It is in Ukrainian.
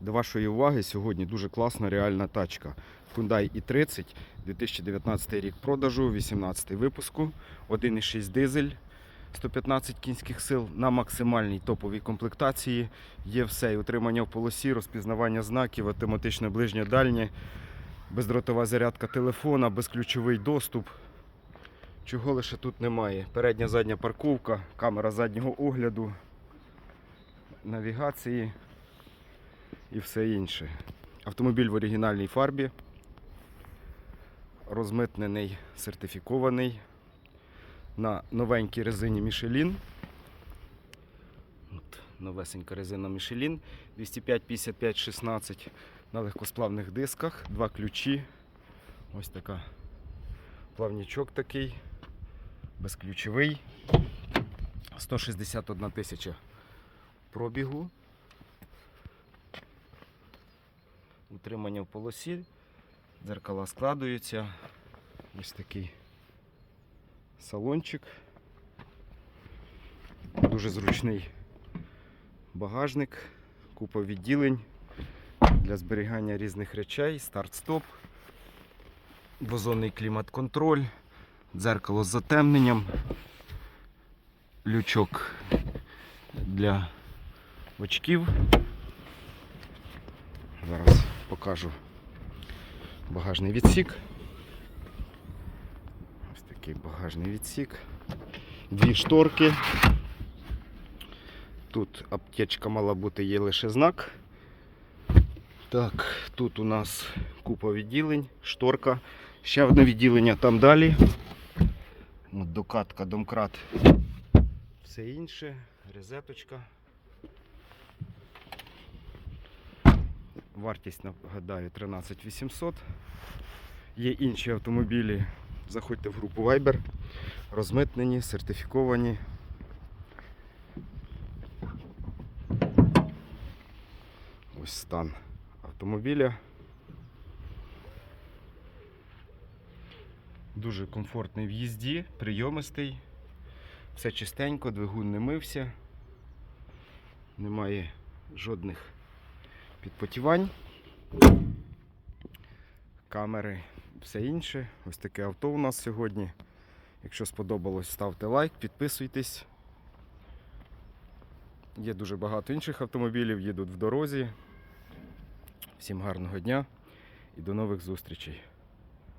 До вашої уваги сьогодні дуже класна реальна тачка. Hyundai i30 2019 рік продажу, 18 випуску, 1,6 дизель, 115 кінських сил на максимальній топовій комплектації. Є все і утримання в полосі, розпізнавання знаків, автоматичне ближнє дальнє, бездротова зарядка телефона, безключовий доступ. Чого лише тут немає. Передня задня парковка, камера заднього огляду, навігації і все інше. Автомобіль в оригінальній фарбі, розмитнений, сертифікований на новенькій резині. От, новесенька резина Michelin 205 55 16 на легкосплавних дисках, два ключі. Ось така плавнічок такий, безключовий. 161 тисяча пробігу. Утримання в полосі, дзеркала складуються. Ось такий салончик. Дуже зручний багажник, купа відділень для зберігання різних речей, старт-стоп, двозонний клімат-контроль, дзеркало з затемненням, лючок для очків. Зараз покажу багажний відсік. Ось такий багажний відсік. Дві шторки. Тут аптечка мала бути, є лише знак. Так, тут у нас купа відділень, шторка. Ще одне відділення там далі. Докатка, домкрат. Все інше, резеточка. Вартість, нагадаю, 13 800. Є інші автомобілі. Заходьте в групу Viber. Розмитнені, сертифіковані. Ось стан автомобіля. Дуже комфортний в їзді, прийомистий. Все чистенько, двигун не мився. Немає жодних підпотівань. Камери, все інше. Ось таке авто у нас сьогодні. Якщо сподобалось, ставте лайк, підписуйтесь. Є дуже багато інших автомобілів, їдуть в дорозі. Всім гарного дня і до нових зустрічей.